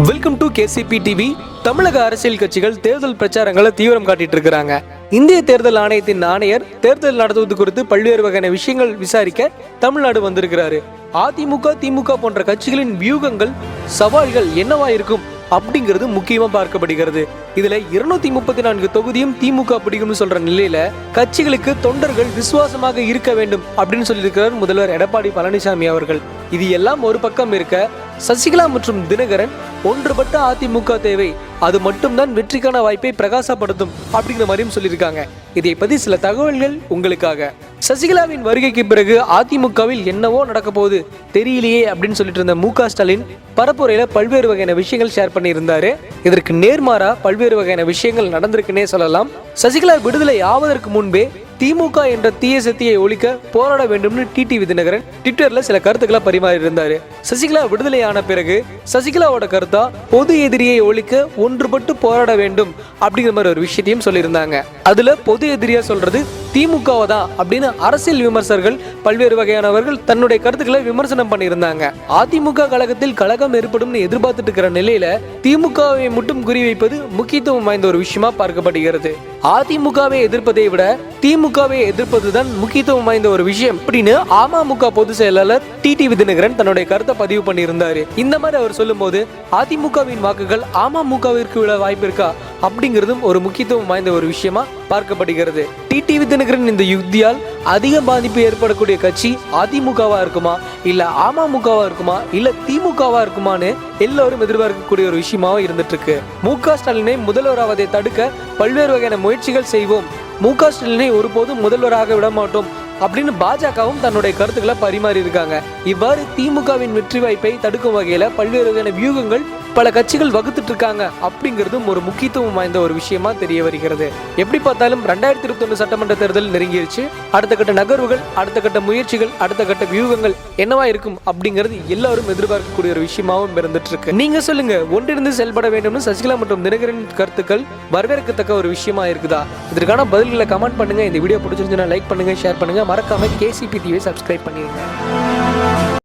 Welcome to KCP TV தமிழக அரசியல் கட்சிகள் தேர்தல் பிரச்சாரங்களை தீவிரம் காட்டிட்டு இருக்கிறாங்க. இந்திய தேர்தல் ஆணையத்தின் ஆணையர் தேர்தல் நடத்துவது குறித்து பல்வேறு வகையான விஷயங்கள் விசாரிக்க தமிழ்நாடு வந்திருக்கிறாரு. அதிமுக திமுக போன்ற கட்சிகளின் வியூகங்கள் சவால்கள் என்னவா இருக்கும் அப்படிங்கிறது முக்கியமா பார்க்கப்படுகிறது. இதுல இருநூத்தி முப்பத்தி நான்கு தொகுதியும் திமுக பிடிக்கும்னு சொல்ற நிலையில கட்சிகளுக்கு தொண்டர்கள் விசுவாசமாக இருக்க வேண்டும் அப்படின்னு சொல்லியிருக்கிறார் முதல்வர் எடப்பாடி பழனிசாமி அவர்கள். இது எல்லாம் ஒரு பக்கம் இருக்க சசிகலா மற்றும் தினகரன் ஒன்றுபட்ட அதிமுக தேவை. அது மட்டும்தான் வெற்றிக்கான வாய்ப்பை பிரகாசப்படுத்தும் அப்படிங்கிற மாதிரியும் சொல்லியிருக்காங்க. இதை பத்தி சில தகவல்கள் உங்களுக்காக. சசிகலாவின் வருகைக்கு பிறகு அதிமுகவில் என்னவோ நடக்க போகுது தெரியலையே அப்படின்னு சொல்லிட்டு இருந்த மு ஸ்டாலின் பரப்புரையில பல்வேறு வகையான விஷயங்கள் ஷேர் பண்ணியிருந்தாரு. இதற்கு நேர்மாறா பல்வேறு வகையான விஷயங்கள் நடந்திருக்குன்னே சொல்லலாம். சசிகலா விடுதலை ஆவதற்கு முன்பே திமுக என்ற தீய சக்தியை ஒழிக்க போராட வேண்டும்னு டிடிவி தினகரன் ட்விட்டர்ல சில கருத்துக்களை பரிமாறி இருந்தாரு சசிகலா விடுதலையான பிறகு சசிகலாவோட கருத்தா பொது எதிரியை ஒழிக்க ஒன்றுபட்டு போராட வேண்டும் அப்படிங்கிற மாதிரி ஒரு விஷயத்தையும் சொல்லியிருந்தாங்க. அதுல பொது எதிரியா சொல்றது திமுகவை தான் அப்படின்னு அரசியல் விமர்சகர்கள் பல்வேறு வகையானவர்கள் தன்னுடைய கருத்துக்களை விமர்சனம் பண்ணியிருந்தாங்க. அதிமுக கழகத்தில் கழகம் ஏற்படும்னு எதிர்பார்த்துட்டு இருக்கிற நிலையில திமுகவை மட்டும் குறிவைப்பது முக்கியத்துவம் வாய்ந்த ஒரு விஷயமா பார்க்கப்படுகிறது. அதிமுகவை எதிர்ப்பதை விட திமுகவை எதிர்ப்பதுதான் முக்கியத்துவம் வாய்ந்த ஒரு விஷயம் அப்படின்னு அமமுக பொதுச் செயலாளர் டிடிவி தினகரன் தன்னுடைய கருத்தை பதிவு பண்ணியிருந்தாரு. இந்த மாதிரி அவர் சொல்லும்போது அதிமுகவின் வாக்குகள் அமமுகவிற்கு உள்ள வாய்ப்பு இருக்கா? அப்படிங்கிறதும் ஒரு முக்கியத்துவம் வாய்ந்த ஒரு விஷயமா பார்க்கப்படுகிறது. டிடிவி தினகரன் இந்த யுக்தியால் அதிக பாதிப்பு ஏற்படக்கூடிய கட்சி அதிமுகவா இருக்குமா? இல்ல அமமுகவா இருக்குமா? இல்ல திமுகவா இருக்குமான்னு எல்லோரும் எதிர்பார்க்கக்கூடிய ஒரு விஷயமாவும் இருந்துட்டு இருக்கு மு க ஸ்டாலினை முதல்வராவதை தடுக்க பல்வேறு வகையான முயற்சிகள் செய்வோம். மு க ஸ்டாலினை ஒருபோதும் முதல்வராக விட மாட்டோம் அப்படின்னு பாஜகவும் தன்னுடைய கருத்துக்களை பரிமாறி இருக்காங்க. இவ்வாறு திமுகவின் வெற்றி வாய்ப்பை தடுக்கும் வகையில பல்வேறு வகையான வியூகங்கள் பல கட்சிகள் வகுத்துட்டு இருக்காங்க. அப்படிங்கிறதும் ஒரு முக்கியத்துவம் வாய்ந்த ஒரு விஷயமா தெரிய வருகிறது. எப்படி பார்த்தாலும் ரெண்டாயிரத்தி இருபத்தி ஒன்று சட்டமன்ற தேர்தல் நெருங்கிருச்சு. அடுத்த கட்ட நகர்வுகள் அடுத்த கட்ட முயற்சிகள் அடுத்த கட்ட வியூகங்கள் என்னவா இருக்கும் அப்படிங்கிறது எல்லாரும் எதிர்பார்க்கக்கூடிய ஒரு விஷயமாவும் இருந்துட்டு இருக்கு. நீங்க சொல்லுங்க ஒன்றிணைந்து செயல்பட வேண்டும்னு சசிகலா மற்றும் தினகரன் கருத்துக்கள் வரவேற்கத்தக்க ஒரு விஷயமா இருக்குதா? இதற்கான பதில்களை கமெண்ட் பண்ணுங்க. இந்த வீடியோ பிடிச்சிருந்துச்சுன்னா லைக் பண்ணுங்க ஷேர் பண்ணுங்க. மறக்காமல் கேசிபி டிவியை சப்ஸ்கிரைப் பண்ணிடுங்க